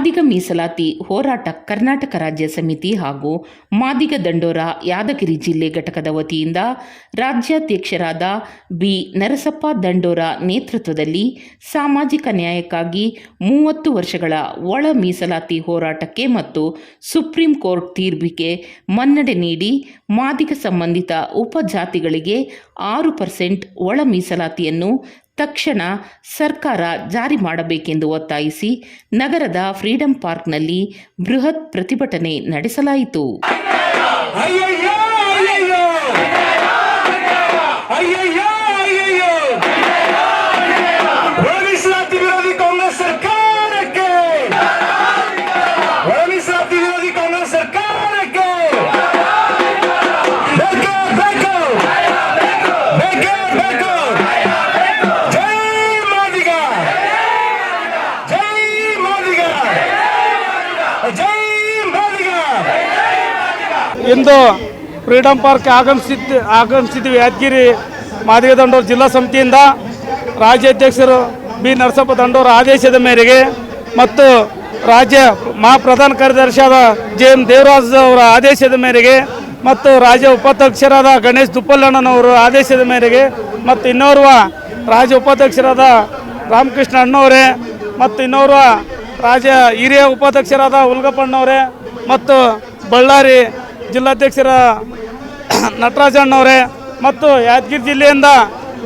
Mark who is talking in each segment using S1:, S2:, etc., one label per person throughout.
S1: ಮಾದಿಗ ಮೀಸಲಾತಿ ಹೋರಾಟ ಕರ್ನಾಟಕ ರಾಜ್ಯ ಸಮಿತಿ ಹಾಗೂ ಮಾದಿಗ ದಂಡೋರ ಯಾದಗಿರಿ ಜಿಲ್ಲೆ ಘಟಕದ ವತಿಯಿಂದ ರಾಜ್ಯಾಧ್ಯಕ್ಷರಾದ ಬಿ. ನರಸಪ್ಪ ದಂಡೋರ ನೇತೃತ್ವದಲ್ಲಿ ಸಾಮಾಜಿಕ ನ್ಯಾಯಕ್ಕಾಗಿ ಮೂವತ್ತು ವರ್ಷಗಳ ಒಳ ಮೀಸಲಾತಿ ಹೋರಾಟಕ್ಕೆ ಮತ್ತು ಸುಪ್ರೀಂ ಕೋರ್ಟ್ ತೀರ್ಪಿಗೆ ಮನ್ನಣೆ ನೀಡಿ ಮಾದಿಗ ಸಂಬಂಧಿತ ಉಪಜಾತಿಗಳಿಗೆ ಆರು ಪರ್ಸೆಂಟ್ ಒಳ ಮೀಸಲಾತಿಯನ್ನು ತಕ್ಷಣ ಸರ್ಕಾರ ಜಾರಿ ಮಾಡಬೇಕೆಂದು ಒತ್ತಾಯಿಸಿ ನಗರದ ಫ್ರೀಡಂ ಪಾರ್ಕ್ನಲ್ಲಿ ಬೃಹತ್ ಪ್ರತಿಭಟನೆ ನಡೆಸಲಾಯಿತು
S2: ಇಂದು ಫ್ರೀಡಂ ಪಾರ್ಕ್ ಆಗಮಿಸಿದ್ದು ಆಗಮಿಸಿದ್ವಿ ಯಾದಗಿರಿ ಮಾದಿಗ ದಂಡೂರು ಜಿಲ್ಲಾ ಸಮಿತಿಯಿಂದ. ರಾಜ್ಯಾಧ್ಯಕ್ಷರು ಬಿ ನರಸಪ್ಪ ದಂಡೋರ ಆದೇಶದ ಮೇರೆಗೆ ಮತ್ತು ರಾಜ್ಯ ಮಹಾ ಪ್ರಧಾನ ಕಾರ್ಯದರ್ಶಿಯಾದ ಜೆ ಎಂ ದೇವರಾಜ್ ಅವರ ಆದೇಶದ ಮೇರೆಗೆ ಮತ್ತು ರಾಜ್ಯ ಉಪಾಧ್ಯಕ್ಷರಾದ ಗಣೇಶ್ ದುಪ್ಪಲ್ಲಣ್ಣನವರ ಆದೇಶದ ಮೇರೆಗೆ ಮತ್ತು ಇನ್ನೋರ್ವ ರಾಜ್ಯ ಉಪಾಧ್ಯಕ್ಷರಾದ ರಾಮಕೃಷ್ಣ ಅಣ್ಣವರೇ ಮತ್ತು ಇನ್ನೋರ್ವ ರಾಜ್ಯ ಹಿರಿಯ ಉಪಾಧ್ಯಕ್ಷರಾದ ಉಲ್ಗಪ್ಪಣ್ಣವರೇ ಮತ್ತು ಬಳ್ಳಾರಿ ಜಿಲ್ಲಾಧ್ಯಕ್ಷರ ನಟರಾಜಣ್ಣವರೇ ಮತ್ತು ಯಾದಗಿರಿ ಜಿಲ್ಲೆಯಿಂದ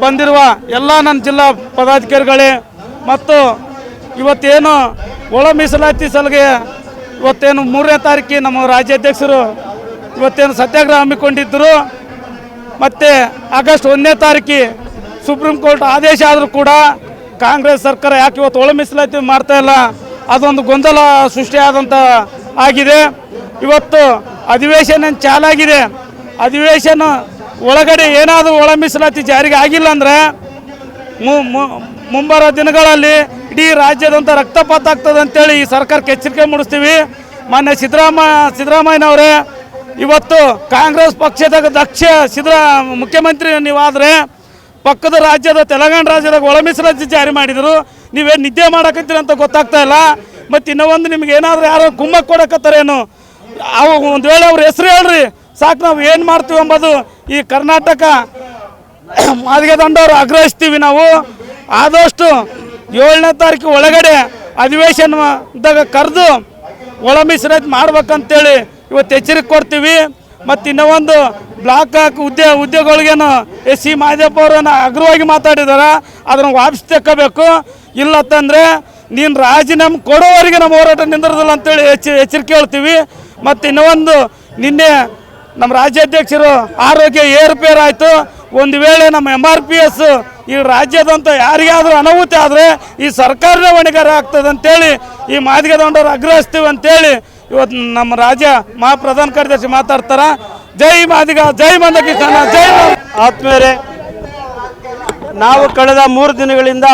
S2: ಬಂದಿರುವ ಎಲ್ಲ ನನ್ನ ಜಿಲ್ಲಾ ಪದಾಧಿಕಾರಿಗಳೇ ಮತ್ತು ಇವತ್ತೇನು ಒಳ ಮೀಸಲಾತಿ ಸಲಿಗೆ ಇವತ್ತೇನು ಮೂರನೇ ತಾರೀಕಿಗೆ ನಮ್ಮ ರಾಜ್ಯಾಧ್ಯಕ್ಷರು ಇವತ್ತೇನು ಸತ್ಯಾಗ್ರಹ ಹಮ್ಮಿಕೊಂಡಿದ್ದರು. ಮತ್ತು ಆಗಸ್ಟ್ ಒಂದನೇ ತಾರೀಕಿ ಸುಪ್ರೀಂ ಕೋರ್ಟ್ ಆದೇಶ ಆದರೂ ಕೂಡ ಕಾಂಗ್ರೆಸ್ ಸರ್ಕಾರ ಯಾಕೆ ಇವತ್ತು ಒಳ ಮೀಸಲಾತಿ ಮಾಡ್ತಾ ಇಲ್ಲ, ಅದೊಂದು ಗೊಂದಲ ಸೃಷ್ಟಿಯಾದಂಥ ಆಗಿದೆ. ಇವತ್ತು ಅಧಿವೇಶನ ಚಾಲಾಗಿದೆ. ಅಧಿವೇಶನ ಒಳಗಡೆ ಏನಾದರೂ ಒಳ ಮೀಸಲಾತಿ ಜಾರಿಗೆ ಆಗಿಲ್ಲ ಅಂದರೆ ಮು- ಮು- ಮುಂಬರೋ ದಿನಗಳಲ್ಲಿ ಇಡೀ ರಾಜ್ಯದಂತ ರಕ್ತಪಾತ ಆಗ್ತದೆ ಅಂತೇಳಿ ಈ ಸರ್ಕಾರಕ್ಕೆ ಎಚ್ಚರಿಕೆ ಮೂಡಿಸ್ತೀವಿ. ಮಾನ್ಯ ಸಿದ್ದರಾಮ ಸಿದ್ದರಾಮಯ್ಯನವರೇ, ಇವತ್ತು ಕಾಂಗ್ರೆಸ್ ಪಕ್ಷದ ದಕ್ಷ ಸಿದ್ದರಾ ಮುಖ್ಯಮಂತ್ರಿ ನೀವಾದರೆ ಪಕ್ಕದ ರಾಜ್ಯದ ತೆಲಂಗಾಣ ರಾಜ್ಯದಾಗ ಒಳ ಮೀಸಲಾತಿ ಜಾರಿ ಮಾಡಿದರು. ನೀವೇನು ನಿದ್ದೆ ಮಾಡಕತ್ತೀರಿ ಅಂತ ಗೊತ್ತಾಗ್ತಾ ಇಲ್ಲ. ಮತ್ತು ಇನ್ನೂ ಒಂದು ನಿಮ್ಗೆ ಏನಾದರೂ ಯಾರೋ ಕುಮ್ಮಕ್ಕೆ ಕೊಡಕತ್ತಾರೇನು. ಅವು ಒಂದು ವೇಳೆ ಅವ್ರ ಹೆಸರು ಹೇಳ್ರಿ. ಸಾಕು ನಾವು ಏನು ಮಾಡ್ತೀವಿ ಎಂಬುದು ಈ ಕರ್ನಾಟಕ ಮಾದಿಗೆ ದಂಡವರು ಆಗ್ರಹಿಸ್ತೀವಿ ನಾವು. ಆದಷ್ಟು ಏಳನೇ ತಾರೀಕು ಒಳಗಡೆ ಅಧಿವೇಶನದಾಗ ಕರೆದು ಒಳ ಮೀಸಲಾತಿ ಮಾಡ್ಬೇಕಂತೇಳಿ ಇವತ್ತು ಎಚ್ಚರಿಕೆ ಕೊಡ್ತೀವಿ. ಮತ್ತು ಇನ್ನೂ ಒಂದು ಬ್ಲಾಕ್ ಉದ್ಯ ಉದ್ಯೋಗ ಉದ್ಯೋಗಗಳಿಗೇನು ಎಸ್ ಸಿ ಮಾದೇಪ್ಪ ಅವರನ್ನು ಅಗ್ರವಾಗಿ ಮಾತಾಡಿದಾರೆ. ಅದನ್ನು ವಾಪಸ್ ತೆಕ್ಕಬೇಕು. ಇಲ್ಲತ್ತಂದರೆ ನೀನು ರಾಜೀನಾಮೆ ಕೊಡೋವರೆಗೆ ನಮ್ಮ ಹೋರಾಟ ನಿಂದಿರೋದಿಲ್ಲ ಅಂತೇಳಿ ಎಚ್ಚ, ಎಚ್ಚರಿಕೆ ಹೇಳ್ತೀವಿ. ಮತ್ತು ಇನ್ನೂ ಒಂದು ನಿನ್ನೆ ನಮ್ಮ ರಾಜ್ಯಾಧ್ಯಕ್ಷರು ಆರೋಗ್ಯ ಏರುಪೇರಾಯಿತು ಒಂದು ವೇಳೆ ನಮ್ಮ ಎಂ ಆರ್ ಪಿ ಎಸ್ ಈ ರಾಜ್ಯದಂತ ಯಾರಿಗಾದರೂ ಅನಾಹುತಿ ಆದರೆ ಈ ಸರ್ಕಾರನೇ ಹೊಣೆಗಾರ ಆಗ್ತದೆ ಅಂತೇಳಿ ಈ ಮಾದಿಗೆ ದಂಡವ್ರು ಆಗ್ರಹಿಸ್ತೀವಿ ಅಂತೇಳಿ ಇವತ್ತು ನಮ್ಮ ರಾಜ್ಯ ಮಹಾ ಪ್ರಧಾನ ಕಾರ್ಯದರ್ಶಿ ಮಾತಾಡ್ತಾರ. ಜೈ ಮಾದಿಗ, ಜೈ ಮಂದಕಿಷ್ಣ ಜೈ ಆತ್ಮೇರೆ ನಾವು ಕಳೆದ ಮೂರು ದಿನಗಳಿಂದ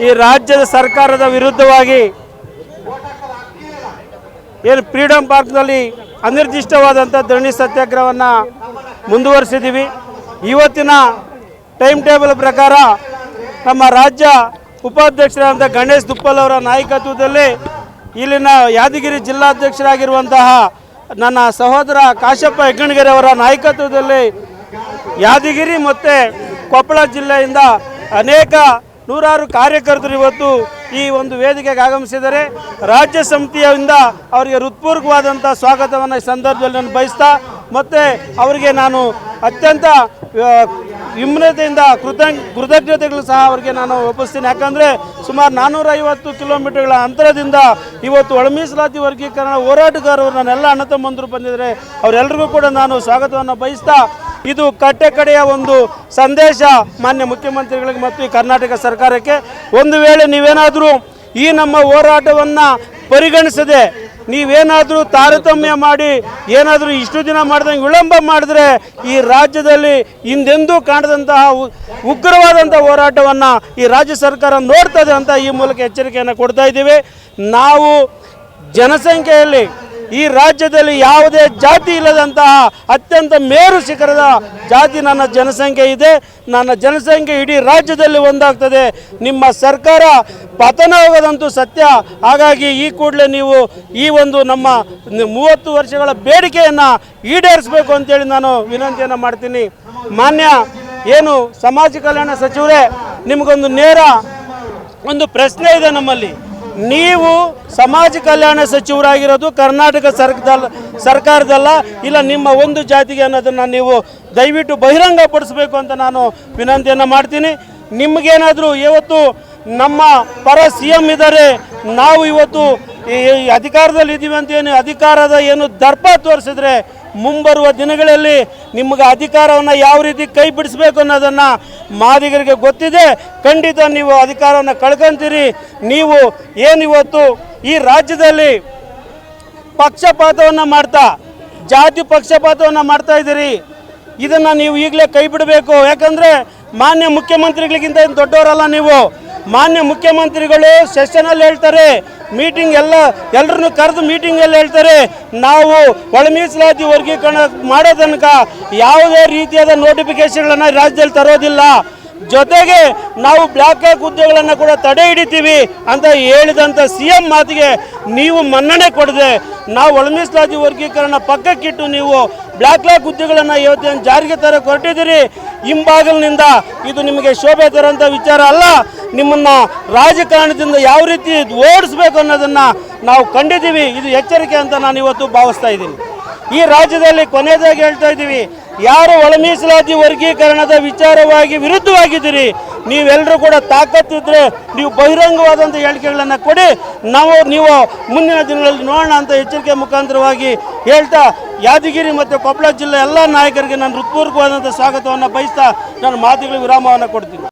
S2: ಈ ರಾಜ್ಯದ ಸರ್ಕಾರದ ವಿರುದ್ಧವಾಗಿ ಏನು ಫ್ರೀಡಂ ಪಾರ್ಕ್ನಲ್ಲಿ ಅನಿರ್ದಿಷ್ಟವಾದಂಥ ಧರಣಿ ಸತ್ಯಾಗ್ರಹವನ್ನು ಮುಂದುವರಿಸಿದ್ದೀವಿ. ಇವತ್ತಿನ ಟೈಮ್ ಟೇಬಲ್ ಪ್ರಕಾರ ನಮ್ಮ ರಾಜ್ಯ ಉಪಾಧ್ಯಕ್ಷರಾದಂಥ ಗಣೇಶ್ ದುಪ್ಪಲ್ ಅವರ ನಾಯಕತ್ವದಲ್ಲಿ ಇಲ್ಲಿನ ಯಾದಗಿರಿ ಜಿಲ್ಲಾಧ್ಯಕ್ಷರಾಗಿರುವಂತಹ ನನ್ನ ಸಹೋದರ ಕಾಶಪ್ಪ ಹೆಗ್ಗಣಗೆರೆ ಅವರ ನಾಯಕತ್ವದಲ್ಲಿ ಯಾದಗಿರಿ ಮತ್ತು ಕೊಪ್ಪಳ ಜಿಲ್ಲೆಯಿಂದ ಅನೇಕ ನೂರಾರು ಕಾರ್ಯಕರ್ತರು ಇವತ್ತು ಈ ಒಂದು ವೇದಿಕೆಗೆ ಆಗಮಿಸಿದ್ದಾರೆ. ರಾಜ್ಯ ಸಮಿತಿಯಿಂದ ಅವರಿಗೆ ಹೃತ್ಪೂರ್ವಕವಾದಂಥ ಸ್ವಾಗತವನ್ನು ಈ ಸಂದರ್ಭದಲ್ಲಿ ನಾನು ಬಯಸ್ತಾ, ಮತ್ತು ಅವರಿಗೆ ನಾನು ಅತ್ಯಂತ ವಿಮ್ರತೆಯಿಂದ ಕೃತಜ್ಞ ಕೃತಜ್ಞತೆಗಳು ಸಹ ಅವರಿಗೆ ನಾನು ಒಪ್ಪಿಸ್ತೀನಿ. ಯಾಕಂದರೆ ಸುಮಾರು ನಾನ್ನೂರೈವತ್ತು ಕಿಲೋಮೀಟರ್ಗಳ ಅಂತರದಿಂದ ಇವತ್ತು ಒಳಮೀಸಲಾತಿ ವರ್ಗೀಕರಣ ಹೋರಾಟಗಾರರು ನನ್ನೆಲ್ಲ ಅಣ್ಣ ತಮ್ಮಂದರು ಬಂದಿದ್ದಾರೆ ಅವರೆಲ್ಲರಿಗೂ ಕೂಡ ನಾನು ಸ್ವಾಗತವನ್ನು ಬಯಸ್ತಾ ಇದು ಕಟ್ಟೆ ಕಡೆಯ ಒಂದು ಸಂದೇಶ ಮಾನ್ಯ ಮುಖ್ಯಮಂತ್ರಿಗಳಿಗೆ ಮತ್ತು ಈ ಕರ್ನಾಟಕ ಸರ್ಕಾರಕ್ಕೆ. ಒಂದು ವೇಳೆ ನೀವೇನಾದರೂ ಈ ನಮ್ಮ ಹೋರಾಟವನ್ನು ಪರಿಗಣಿಸದೆ ನೀವೇನಾದರೂ ತಾರತಮ್ಯ ಮಾಡಿ ಏನಾದರೂ ಇಷ್ಟು ದಿನ ಮಾಡಿದಂಗೆ ವಿಳಂಬ ಮಾಡಿದ್ರೆ ಈ ರಾಜ್ಯದಲ್ಲಿ ಹಿಂದೆಂದೂ ಕಾಣದಂತಹ ಉಗ್ರವಾದಂಥ ಹೋರಾಟವನ್ನು ಈ ರಾಜ್ಯ ಸರ್ಕಾರ ನೋಡ್ತದೆ ಅಂತ ಈ ಮೂಲಕ ಎಚ್ಚರಿಕೆಯನ್ನು ಕೊಡ್ತಾ ಇದ್ದೀವಿ. ನಾವು ಜನಸಂಖ್ಯೆಯಲ್ಲಿ
S3: ಈ ರಾಜ್ಯದಲ್ಲಿ ಯಾವುದೇ ಜಾತಿ ಇಲ್ಲದಂತಹ ಅತ್ಯಂತ ಮೇರು ಶಿಖರದ ಜಾತಿ ನನ್ನ ಜನಸಂಖ್ಯೆ ಇದೆ. ನನ್ನ ಜನಸಂಖ್ಯೆ ಇಡೀ ರಾಜ್ಯದಲ್ಲಿ ಒಂದಾಗ್ತದೆ. ನಿಮ್ಮ ಸರ್ಕಾರ ಪತನವಾಗದಂತೂ ಸತ್ಯ. ಹಾಗಾಗಿ ಈ ಕೂಡಲೇ ನೀವು ಈ ಒಂದು ನಮ್ಮ ಮೂವತ್ತು ವರ್ಷಗಳ ಬೇಡಿಕೆಯನ್ನು ಈಡೇರಿಸಬೇಕು ಅಂತೇಳಿ ನಾನು ವಿನಂತಿಯನ್ನು ಮಾಡ್ತೀನಿ. ಮಾನ್ಯ ಏನು ಸಮಾಜ ಕಲ್ಯಾಣ ಸಚಿವರೇ, ನಿಮಗೊಂದು ನೇರ ಒಂದು ಪ್ರಶ್ನೆ ಇದೆ ನಮ್ಮಲ್ಲಿ. ನೀವು ಸಮಾಜ ಕಲ್ಯಾಣ ಸಚಿವರಾಗಿರೋದು ಕರ್ನಾಟಕ ಸರ್ಕಾರದಲ್ಲ ಸರ್ಕಾರದಲ್ಲ, ಇಲ್ಲ ನಿಮ್ಮ ಒಂದು ಜಾತಿಗೆ ಅನ್ನೋದನ್ನು ನೀವು ದಯವಿಟ್ಟು ಬಹಿರಂಗಪಡಿಸಬೇಕು ಅಂತ ನಾನು ವಿನಂತಿಯನ್ನು ಮಾಡ್ತೀನಿ. ನಿಮಗೇನಾದರೂ ಇವತ್ತು ನಮ್ಮ ಪರ ಸಿ ಎಂ ಇದ್ದಾರೆ, ನಾವು ಇವತ್ತು ಈ ಅಧಿಕಾರದಲ್ಲಿ ಇದ್ದೀವಿ ಅಂತ ಏನು ಅಧಿಕಾರದ ಏನು ದರ್ಪ ತೋರಿಸಿದ್ರೆ ಮುಂಬರುವ ದಿನಗಳಲ್ಲಿ ನಿಮಗೆ ಅಧಿಕಾರವನ್ನು ಯಾವ ರೀತಿ ಕೈ ಬಿಡಿಸ್ಬೇಕು ಅನ್ನೋದನ್ನು ಮಾದಿಗರಿಗೆ ಗೊತ್ತಿದೆ. ಖಂಡಿತ ನೀವು ಅಧಿಕಾರವನ್ನು ಕಳ್ಕೊಂತೀರಿ. ನೀವು ಏನಿವತ್ತು ಈ ರಾಜ್ಯದಲ್ಲಿ ಪಕ್ಷಪಾತವನ್ನು ಮಾಡ್ತಾ, ಜಾತಿ ಪಕ್ಷಪಾತವನ್ನು ಮಾಡ್ತಾ ಇದ್ದೀರಿ. ಇದನ್ನು ನೀವು ಈಗಲೇ ಕೈ ಬಿಡಬೇಕು. ಯಾಕಂದರೆ ಮಾನ್ಯ ಮುಖ್ಯಮಂತ್ರಿಗಳಿಗಿಂತ ಏನು ದೊಡ್ಡವರಲ್ಲ ನೀವು. ಮಾನ್ಯ ಮುಖ್ಯಮಂತ್ರಿಗಳು ಸೆಷನಲ್ಲಿ ಹೇಳ್ತಾರೆ ಮೀಟಿಂಗ್ ಎಲ್ಲ ಎಲ್ಲರನ್ನು ಕರೆದು ಮೀಟಿಂಗಲ್ಲಿ ಹೇಳ್ತಾರೆ, ನಾವು ಒಳ ಮೀಸಲಾತಿ ವರ್ಗೀಕರಣ ಮಾಡೋ ತನಕ ಯಾವುದೇ ರೀತಿಯಾದ ನೋಟಿಫಿಕೇಶನ್ಗಳನ್ನು ರಾಜ್ಯದಲ್ಲಿ ತರೋದಿಲ್ಲ. ಜೊತೆಗೆ ನಾವು ಬ್ಲಾಕ್ ಹಾಕ್ ಹುದ್ದೆಗಳನ್ನು ಕೂಡ ತಡೆ ಹಿಡಿತೀವಿ ಅಂತ ಹೇಳಿದಂಥ ಸಿ ಎಂ ಮಾತಿಗೆ ನೀವು ಮನ್ನಣೆ ಕೊಡದೆ ನಾವು ಒಳಮೀಸಲಾತಿ ವರ್ಗೀಕರಣ ಪಕ್ಕಕ್ಕಿಟ್ಟು ನೀವು ಬ್ಲಾಕ್ ಲಾಕ್ ಹುದ್ದೆಗಳನ್ನು ಇವತ್ತೇನು ಜಾರಿಗೆ ತರ ಹೊರಟಿದ್ದೀರಿ. ಹಿಂಬಾಗಲಿನಿಂದ ಇದು ನಿಮಗೆ ಶೋಭೆ ತರೋಂಥ ವಿಚಾರ ಅಲ್ಲ. ನಿಮ್ಮನ್ನು ರಾಜಕಾರಣದಿಂದ ಯಾವ ರೀತಿ ಓಡಿಸ್ಬೇಕು ಅನ್ನೋದನ್ನು ನಾವು ಕಂಡಿದ್ದೀವಿ. ಇದು ಎಚ್ಚರಿಕೆ ಅಂತ ನಾನು ಇವತ್ತು ಭಾವಿಸ್ತಾ ಇದ್ದೀನಿ. ಈ ರಾಜ್ಯದಲ್ಲಿ ಕೊನೆಯದಾಗಿ ಹೇಳ್ತಾ ಇದ್ದೀವಿ, ಯಾರು ಒಳ ಮೀಸಲಾತಿ ವರ್ಗೀಕರಣದ ವಿಚಾರವಾಗಿ ವಿರುದ್ಧವಾಗಿದ್ದೀರಿ, ನೀವೆಲ್ಲರೂ ಕೂಡ ತಾಕತ್ತಿದ್ರೆ ನೀವು ಬಹಿರಂಗವಾದಂಥ ಹೇಳಿಕೆಗಳನ್ನು ಕೊಡಿ, ನಾವು ನೀವು ಮುಂದಿನ ದಿನಗಳಲ್ಲಿ ನೋಡೋಣ ಅಂತ ಎಚ್ಚರಿಕೆ ಮುಖಾಂತರವಾಗಿ ಹೇಳ್ತಾ, ಯಾದಗಿರಿ ಮತ್ತು ಕೊಪ್ಪಳ ಜಿಲ್ಲೆ ಎಲ್ಲ ನಾಯಕರಿಗೆ ನಾನು ಹೃತ್ಪೂರ್ವಕವಾದಂಥ ಸ್ವಾಗತವನ್ನು ಬಯಸ್ತಾ ನಾನು ಮಾತುಗಳಿಗೆ ವಿರಾಮವನ್ನು ಕೊಡ್ತೀನಿ.